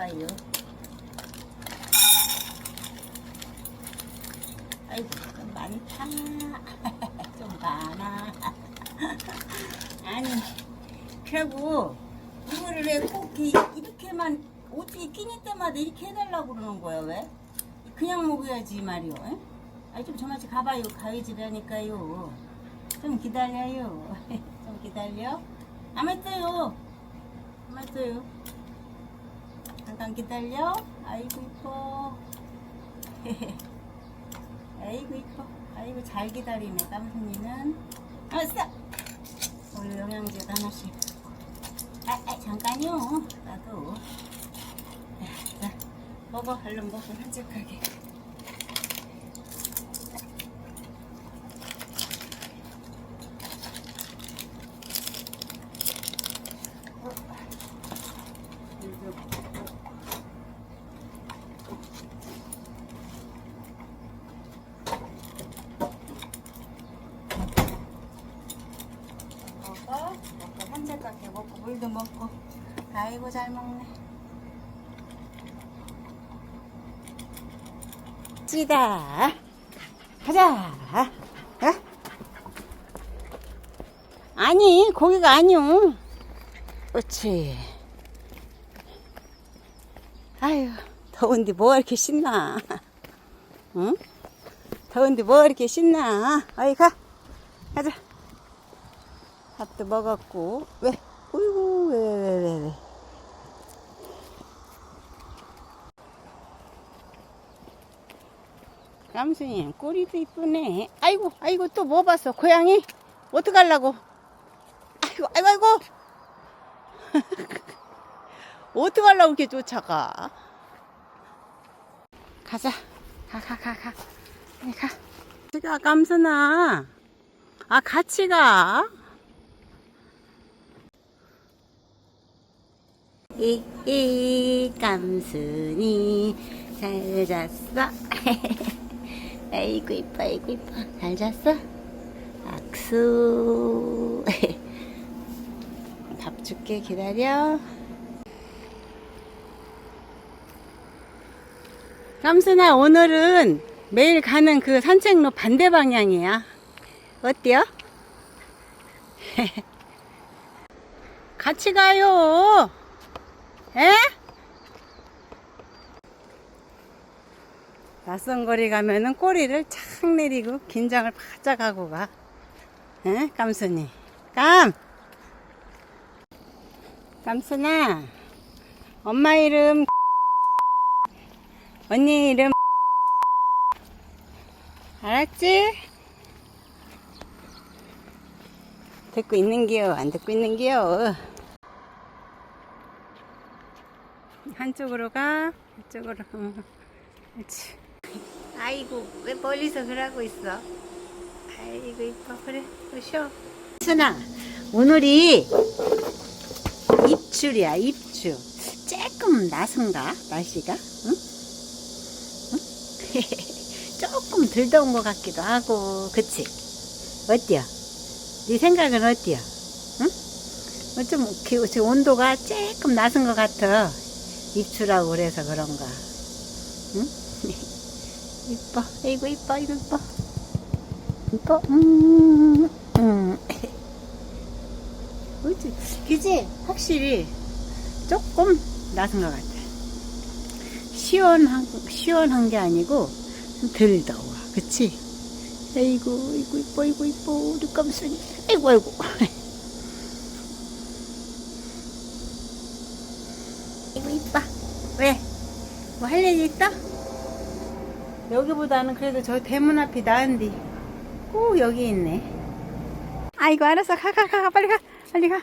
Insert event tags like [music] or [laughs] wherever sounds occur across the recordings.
봐요. 아이고, 좀 많다. [laughs] 좀 많아. [laughs] 아니, 그리고 이거를 왜 꼭 이렇게만 어떻게 끼니 때마다 이렇게 해달라고 그러는 거야, 왜? 그냥 먹어야지 말이요. 에? 아니, 좀 저만치 가봐요. 가위질하니까요. 좀 기다려요. [laughs] 좀 기다려. 안 했어요. 안 했어요. 잠깐 기다려. 아이고 이뻐. [laughs] 아이고 이뻐. 아이고 잘 기다리네 깜순이는. 아싸. 우리 영양제도 하나씩. 아, 아 잠깐요. 나도. 자, 자, 먹어 얼른 먹고 산책하게. 먹어. 먹고 산책할게. 먹고 물도 먹고. 아이고 잘 먹네. 찌다. 가자. 어? 아니 거기가 아니오. 그렇지. 아유 더운데 뭐가 이렇게 신나. 응? 더운데 뭐가 이렇게 신나. 어이 가. 가자. 밥도 먹었고 왜? 어이구 왜 왜 왜 왜, 왜. 깜순이 꼬리도 이쁘네. 아이고 아이고 또 뭐 봤어? 고양이? 어떡하려고? 아이고 아이고 아이고. [laughs] 어떡하려고 이렇게 쫓아가? 가자. 가 가 가가. 가. 가 깜순아. 아 같이 가. 이 이 깜순이 잘 잤어? [laughs] 아이고 이뻐 아이고 이뻐 잘 잤어? 악수 [laughs] 밥 줄게 기다려 깜순아 오늘은 매일 가는 그 산책로 반대 방향이야 어때요? [laughs] 같이 가요 에? 낯선 거리 가면은 꼬리를 착 내리고 긴장을 바짝 하고 가. 에? 깜순이. 깜! 깜순아. 엄마 이름 [laughs] 언니 이름 [laughs] 알았지? 듣고 있는기요? 안 듣고 있는기요? 한쪽으로 가, 이쪽으로. 응. [laughs] 그렇지. 아이고, 왜 멀리서 그러고 있어? 아이고, 이뻐. 그래, 쉬어. 순아, 오늘이 입출이야, 입출. 조금 나선가, 날씨가? 응? 응? [laughs] 조금 덜 더운 것 같기도 하고, 그치? 어때요? 네 생각은 어때요? 응? 어, 좀, 기- 지금 온도가 조금 낮은 것 같아. 입추라고 그래서 그런가. 응? 이뻐. 아이고, 이뻐, 아이고, 이뻐. 이뻐, 음, 음. [laughs] 그지? 그지? 확실히 조금 낮은 것 같아. 시원한, 시원한 게 아니고 좀덜 더워. 그치? 아이고, 아이고, 이뻐, 아이고, 이뻐. 우리 깜순이. 아이고, 아이고. [laughs] 아이고, 이뻐. 왜? 뭐할일 있어? 여기보다는 그래도 저 대문 앞이 나은디. 꼭 여기 있네. 아이고, 알았어. 가, 가, 가, 가. 빨리 가. 빨리 가.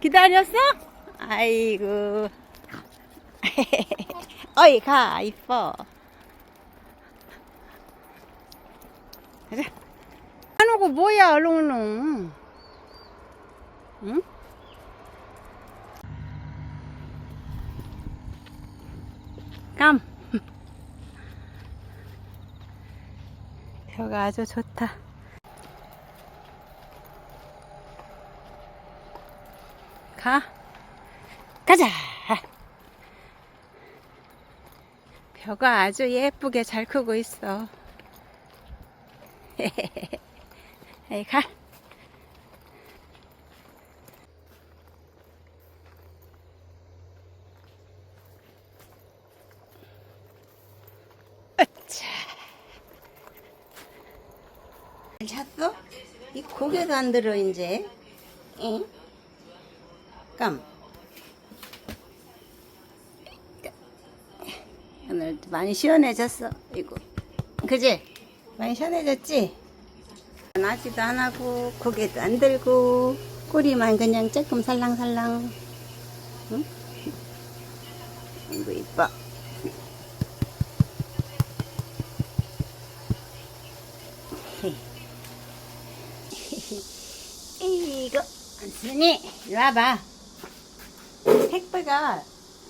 기다렸어? 아이고. [laughs] 어이, 가. 이뻐. 가자. 안 오고 뭐야, 얼렁얼렁. 응? 깜. 혀가 아주 좋다. 가. 가자. 벼가 아주 예쁘게 잘 크고 있어. [laughs] 에이, 가. 으차. 잘 잤어? 이 고개도 안 들어, 이제. 응? 깜. 오늘 많이 시원해졌어. 이거. 그지? 많이 시원해졌지? 나지도 안 하고, 고개도 안 들고, 꼬리만 그냥 조금 살랑살랑. 응? 이거 이뻐. 이거, 안순이, 이리 와봐. 택배가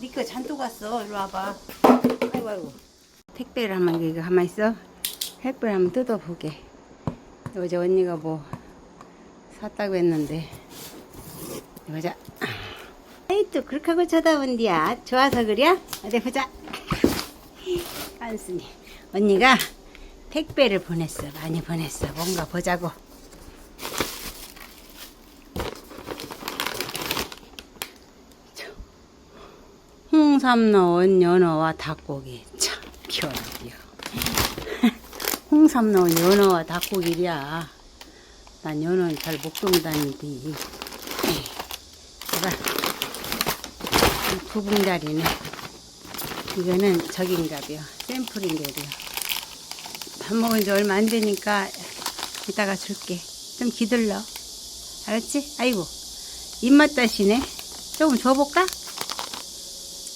니거 잔뜩 왔어. 이리 와봐. 아이고, 아이고. 택배를 한번, 이거 가만 있어. 택배를 한번 뜯어보게. 어제 언니가 뭐 샀다고 했는데. 보자. 아이, 또 그렇게 하고 쳐다본디야. 좋아서 그래? 어디 보자. 깐순이. 언니가 택배를 보냈어. 많이 보냈어. 뭔가 보자고. 홍삼 넣은 연어와 닭고기. 참 편하디요 홍삼 넣은 연어와 닭고기랴 난 연어는 잘못 먹다니디 봐봐 두 봉다리네. 이거는 저긴가벼 샘플인데요. 밥 먹은 지 얼마 안 되니까 이따가 줄게. 좀 기다려 알았지? 아이고. 입맛 다시네. 조금 줘볼까?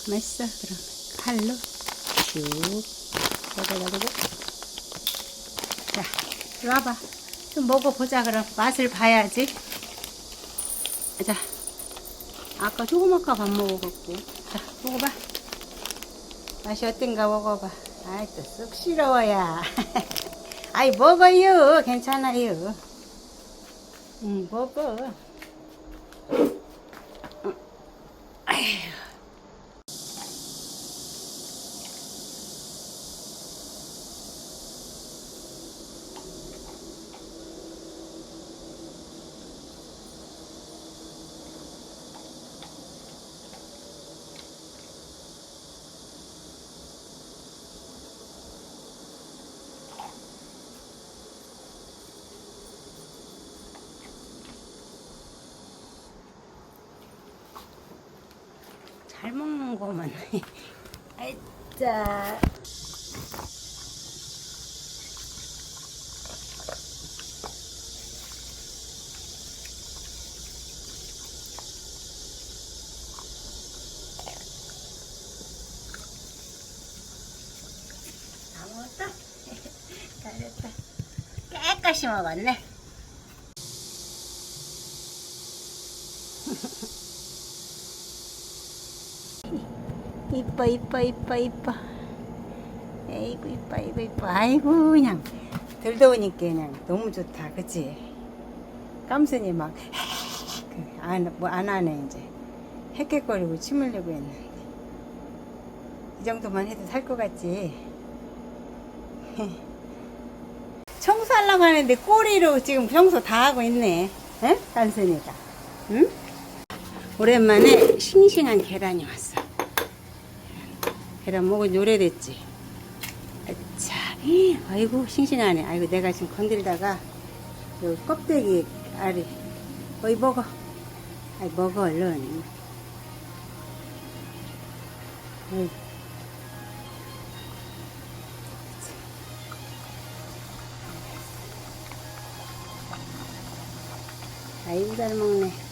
맛있어 그럼 칼로? 쭉. 뻗어가지고? 자 이리 와봐. 좀 먹어보자 그럼. 맛을 봐야지. 자 아까 조그맣게 밥 먹어갖고. 자 먹어봐. 맛이 어떤가 먹어봐. 아이 또 쑥스러워야. [laughs] 아이 먹어요. 괜찮아요. 응 먹어 잘 먹는 거만. 아이, 자. 다 먹었다? [laughs] 잘했다. 깨끗이 먹었네. 이뻐 이뻐 이뻐 이뻐. 에이구 이뻐 이뻐 이뻐. 아이고 그냥 덜 더우니까 그냥 너무 좋다. 그치? 깜순이 막안뭐안 [laughs] 하네 이제. 헥헥거리고 침 흘리고 했는데 이 정도만 해도 살 것 같지? [laughs] 청소하려고 하는데 꼬리로 지금 청소 다 하고 있네. 에? 깐순이가. 응? 오랜만에 싱싱한 계란이 왔어 계란 먹은 지 오래됐지. 자, 아이고 싱싱하네. 아이고 내가 지금 건들다가 요 껍데기 알이 어이 먹어. 아이 먹어 얼른. 어이. 아이고 잘 먹네.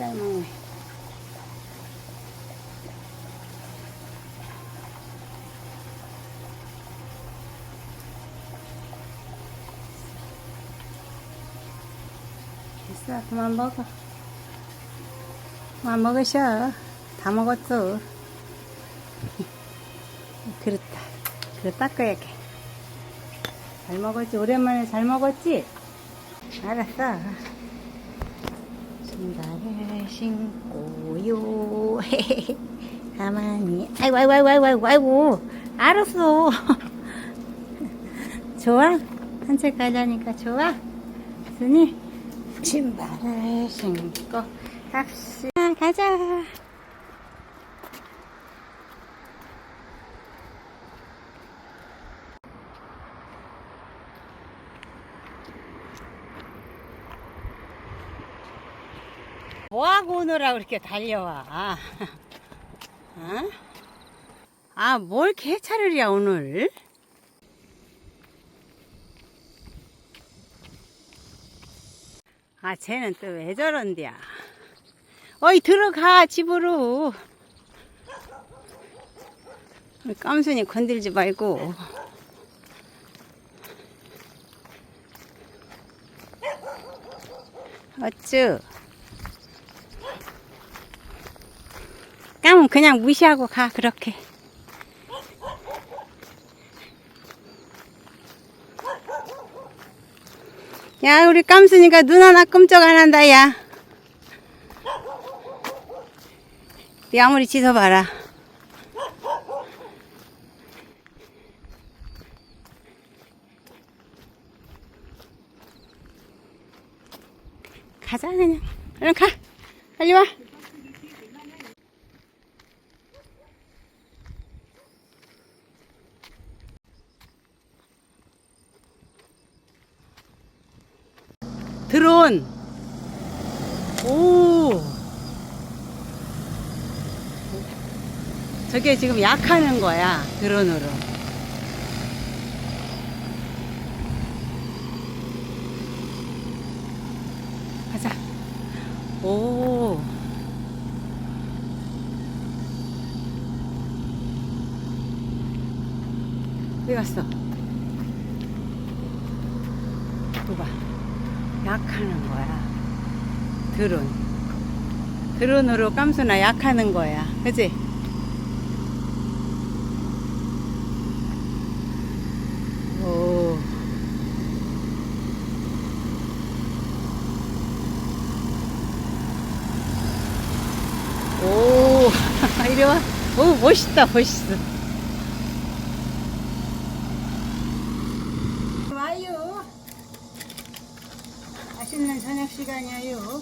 잘 먹네. 됐어, 그만 먹어. 그만 먹으셔. 다 먹었어. [laughs] 그렇다. 그거 닦아야 돼. 잘 먹었지? 오랜만에 잘 먹었지? 알았어. 신발을 신고요. [laughs] 가만히. 아이고, 아이고, 아이고, 아이고, 아이고. 알았어. [laughs] 좋아? 산책 가자니까 좋아? 순이 신발을 신고 갑시다. 가자. 오느라 그렇게 달려와? 어? 아, 뭘 개차를이야, 오늘? 아, 쟤는 또 왜 저런디야? 어이, 들어가, 집으로. 깜순이 건들지 말고. 어쭈? 까면 그냥 무시하고 가, 그렇게. 야, 우리 깜순이가 눈 하나 끔쩍 안 한다, 야. 네 아무리 짖어봐라. 가자, 그냥. 얼른 가. 빨리 와. 드론. 오. 저게 지금 약하는 거야, 드론으로. 가자. 오. 어디 갔어? 봐봐. 약하는 거야. 드론. 드론으로 깜수나 약하는 거야. 그지? 오. 오. 이리 와. 오, 멋있다, 멋있어. 와요. 맛있는 저녁 시간이에요.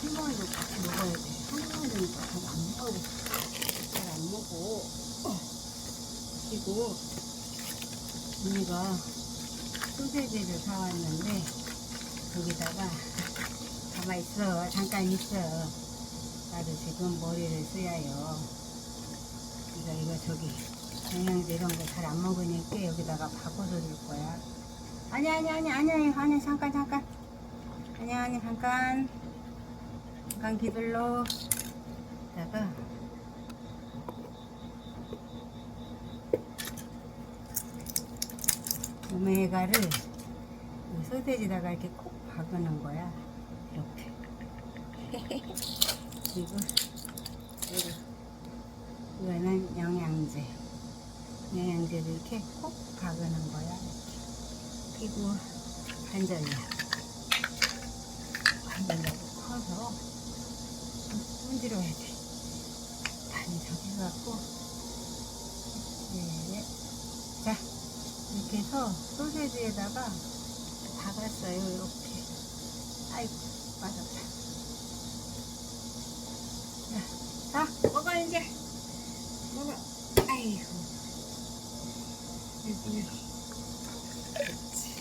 한번도 같이 먹어야 돼. 한번은 잘안 먹어. 잘안 먹어. 그리고 언니가 소세지를 사왔는데 거기다가 가만 있어. 잠깐 있어. 나도 지금 머리를 써야요. 이거 이거 저기 영양제 이런 거 잘 안 먹으니까 여기다가 바꿔서 줄 거야. 아니 아니 아니 아니 아니 아니 잠깐 잠깐 아니 아니 잠깐 잠깐 기다려. 다가 오메가를 이 소세지다가 이렇게 콕 박아놓은 거야. 이렇게. [laughs] 그리고 이거 이거는 영양제. 영양제를 이렇게 콕 박아놓은 거야. 그리고 관절약. 관절약이 커서 문지러야 돼. 많이 저기 갖고 네. 자 이렇게 해서 소세지에다가 박았어요. 이렇게. 아이고 맞았다. 자, 자 먹어 이제. 먹어. 아이고. 여기. 그렇지.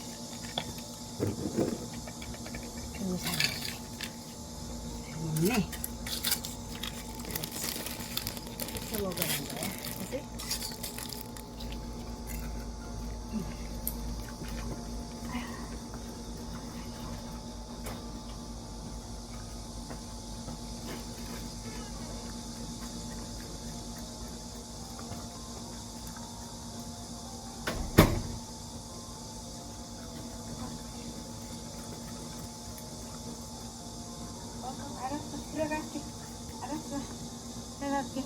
그리고 알았어. 내가 할게.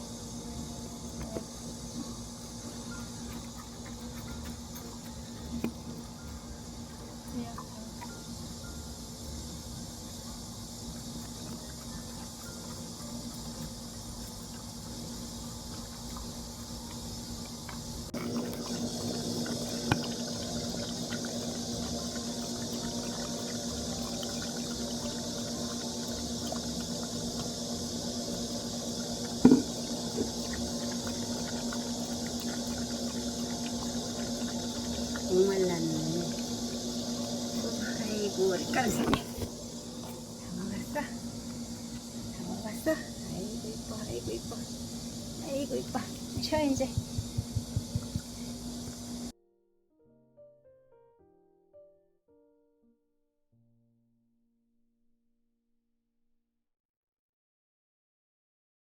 から先